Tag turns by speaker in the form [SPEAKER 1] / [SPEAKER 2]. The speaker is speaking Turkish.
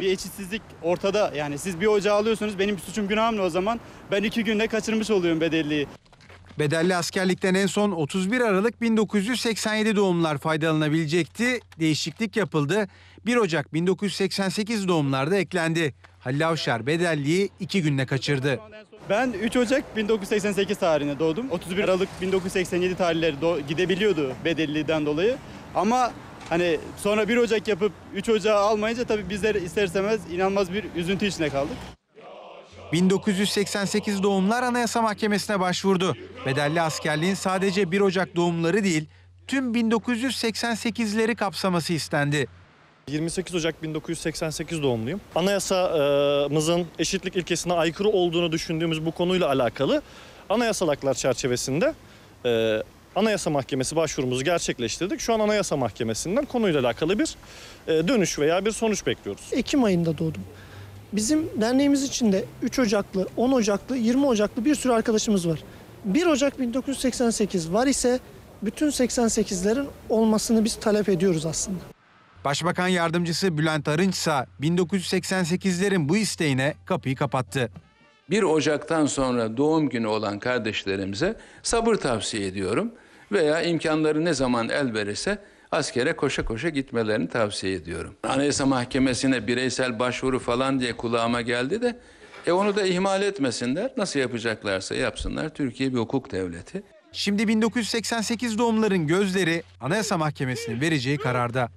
[SPEAKER 1] bir eşitsizlik ortada. Yani siz bir ocağı alıyorsunuz benim bir suçum günahım ne o zaman? Ben iki günde kaçırmış oluyorum bedelliği.
[SPEAKER 2] Bedelli askerlikten en son 31 Aralık 1987 doğumlular faydalanabilecekti. Değişiklik yapıldı. 1 Ocak 1988 doğumlarda eklendi. Halil Avşar bedelliği 2 günde kaçırdı.
[SPEAKER 1] Ben 3 Ocak 1988 tarihinde doğdum. 31 Aralık 1987 tarihleri gidebiliyordu bedelliden dolayı. Ama hani sonra 1 Ocak yapıp 3 Ocağı almayınca tabii bizler ister istemez inanılmaz bir üzüntü içine kaldık.
[SPEAKER 2] 1988 doğumlar Anayasa Mahkemesi'ne başvurdu. Bedelli askerliğin sadece 1 Ocak doğumları değil, tüm 1988'leri kapsaması istendi.
[SPEAKER 3] 28 Ocak 1988 doğumluyum. Anayasamızın eşitlik ilkesine aykırı olduğunu düşündüğümüz bu konuyla alakalı anayasal haklar çerçevesinde e, Anayasa Mahkemesi başvurumuzu gerçekleştirdik. Şu an Anayasa Mahkemesi'nden konuyla alakalı bir e, dönüş veya bir sonuç bekliyoruz.
[SPEAKER 4] Ekim ayında doğdum. Bizim derneğimiz içinde 3 Ocaklı, 10 Ocaklı, 20 Ocaklı bir sürü arkadaşımız var. 1 Ocak 1988 var ise bütün 88'lerin olmasını biz talep ediyoruz aslında.
[SPEAKER 2] Başbakan yardımcısı Bülent Arınç ise 1988'lerin bu isteğine kapıyı kapattı.
[SPEAKER 5] 1 Ocak'tan sonra doğum günü olan kardeşlerimize sabır tavsiye ediyorum. Veya imkanları ne zaman el verirse askere koşa koşa gitmelerini tavsiye ediyorum. Anayasa Mahkemesi'ne bireysel başvuru falan diye kulağıma geldi de e onu da ihmal etmesinler. Nasıl yapacaklarsa yapsınlar. Türkiye bir hukuk devleti.
[SPEAKER 2] Şimdi 1988 doğumların gözleri Anayasa Mahkemesi'nin vereceği kararda.